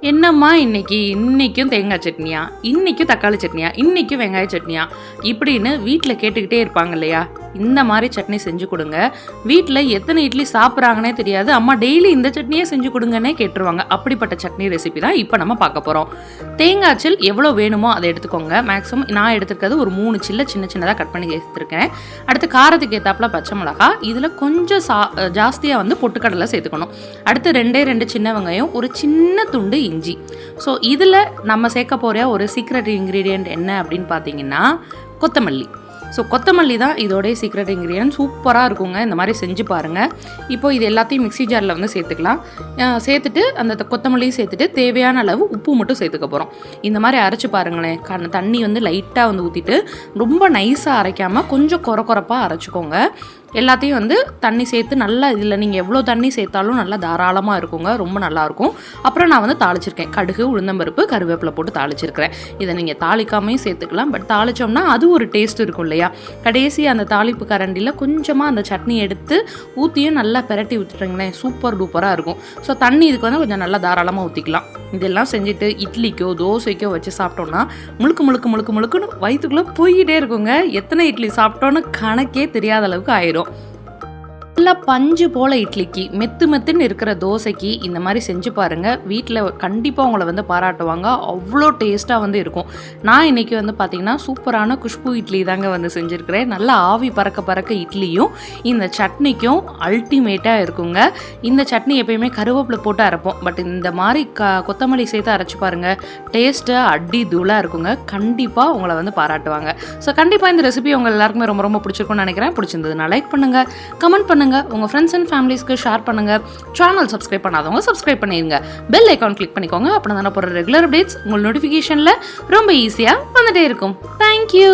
என்னம்மா இன்னைக்கு? இன்னைக்கும் தேங்காய் சட்னியா? இன்னைக்கும் தக்காளி சட்னியா? இன்னைக்கும் வெங்காய சட்னியா? இப்படின்னு வீட்டில் கேட்டுக்கிட்டே இருப்பாங்க இல்லையா? இந்த மாதிரி சட்னி செஞ்சு கொடுங்க. வீட்டில் எத்தனை இட்லி சாப்பிட்றாங்கன்னே தெரியாது. அம்மா டெய்லி இந்த சட்னியே செஞ்சு கொடுங்கன்னே கேட்டுருவாங்க. அப்படிப்பட்ட சட்னி ரெசிபி தான் இப்போ நம்ம பார்க்க போகிறோம் தேங்காய்ச்சல் எவ்வளோ வேணுமோ அதை எடுத்துக்கோங்க. மேக்ஸிமம் நான் எடுத்துருக்கிறது ஒரு மூணு சில்ல சின்ன சின்னதாக கட் பண்ணி எடுத்துருக்கேன். அடுத்து காரத்துக்கு ஏற்றாப்புல பச்சை மிளகா. இதில் கொஞ்சம் சா ஜாஸ்தியாக வந்து பொட்டுக்கடலை சேர்த்துக்கணும். அடுத்து ரெண்டே ரெண்டு சின்ன வெங்காயம் ஒரு சின்ன துண்டு இஞ்சி. ஸோ இதில் நம்ம சேர்க்க போகிற ஒரு சீக்ரெட் இன்க்ரீடியண்ட் என்ன அப்படின்னு பார்த்தீங்கன்னா கொத்தமல்லி. ஸோ கொத்தமல்லி தான் இதோடைய சீக்ரெட் இன்க்ரீடியன்ட் சூப்பராக இருக்குங்க. இந்த மாதிரி செஞ்சு பாருங்கள் இப்போ இது எல்லாத்தையும் மிக்ஸி ஜாரில் வந்து சேர்த்துக்கலாம். சேர்த்துட்டு அந்த கொத்தமல்லியும் சேர்த்துட்டு தேவையான அளவு உப்பு மட்டும் சேர்த்துக்க போகிறோம் இந்த மாதிரி அரைச்சு பாருங்களேன். காரணம் தண்ணி வந்து லைட்டாக வந்து ஊற்றிட்டு ரொம்ப நைஸாக அரைக்காமல் கொஞ்சம் கொர கொரப்பாக அரைச்சிக்கோங்க. எல்லாத்தையும் வந்து தண்ணி சேர்த்து நல்லா இதில் நீங்கள் எவ்வளோ தண்ணி சேர்த்தாலும் நல்லா தாராளமாக இருக்குங்க. ரொம்ப நல்லாயிருக்கும். அப்புறம் நான் வந்து தாளிச்சிருக்கேன். கடுகு உளுந்தம்பருப்பு கருவேப்பிலை போட்டு தாளிச்சிருக்கிறேன். இதை நீங்கள் தாளிக்காமையும் சேர்த்துக்கலாம். பட் தாளிச்சோம்னா அது ஒரு டேஸ்ட் இருக்கும் இல்லையா? கடைசி அந்த தாளிப்பு கரண்டியில் கொஞ்சமாக அந்த சட்னி எடுத்து ஊற்றியும் நல்லா பிரட்டி ஊற்றிட்டுங்களேன் சூப்பர் டூப்பராக இருக்கும். ஸோ தண்ணி இதுக்கு வந்து கொஞ்சம் நல்லா தாராளமாக ஊற்றிக்கலாம் இதெல்லாம் செஞ்சுட்டு இட்லிக்கோ தோசைக்கோ வச்சு சாப்பிட்டோம்னா முழுக்க முழுக்க முழுக்க முழுக்குன்னு வயிற்றுக்குள்ளே போய்கிட்டே இருக்குங்க. எத்தனை இட்லி சாப்பிட்டோன்னு கணக்கே தெரியாத அளவுக்கு ஆயிரும். நல்லா பஞ்சு போல இட்லிக்கு மெத்து மெத்துன்னு இருக்கிற தோசைக்கு இந்த மாதிரி செஞ்சு பாருங்க. வீட்டில் கண்டிப்பாக உங்களை வந்து பாராட்டுவாங்க. அவ்வளோ டேஸ்ட்டாக வந்து இருக்கும். நான் இன்னைக்கு வந்து பார்த்தீங்கன்னா சூப்பரான குஷ்பு இட்லி தாங்க வந்து செஞ்சுருக்கிறேன். நல்லா ஆவி பறக்க பறக்க இட்லியும் இந்த சட்னிக்கும் அல்டிமேட்டாக இருக்குங்க. இந்த சட்னி எப்பயுமே கருவேப்பிலை போட்டு அரைப்போம். பட் இந்த மாதிரி க கொத்தமல்லி சேர்த்து அரைச்சி பாருங்க. டேஸ்ட்டு அடி தூளாக இருக்குங்க. கண்டிப்பாக உங்களை வந்து பாராட்டுவாங்க. ஸோ கண்டிப்பாக இந்த ரெசிபி உங்கள் எல்லாருக்குமே ரொம்ப ரொம்ப பிடிச்சிருக்கும்னு நினைக்கிறேன். பிடிச்சிருந்ததுன்னா லைக் பண்ணுங்கள் கமெண்ட் பண்ணுங்கள் உங்கள் ஃப்ரெண்ட்ஸ் அண்ட் ஃபேமிலிஸ்க்கு ஷேர் பண்ணுங்கள் சேனல் சப்ஸ்கிரைப் பண்ணாதவங்க சப்ஸ்கிரைப் பண்ணிடுங்க. பெல் ஐக்கான் கிளிக் பண்ணிக்கோங்க. அப்படி தானே போகிற ரெகுலர் அப்டேட்ஸ் உங்கள் நோட்டிஃபிகேஷனில் ரொம்ப ஈஸியாக வந்துகிட்டே இருக்கும். தேங்க்யூ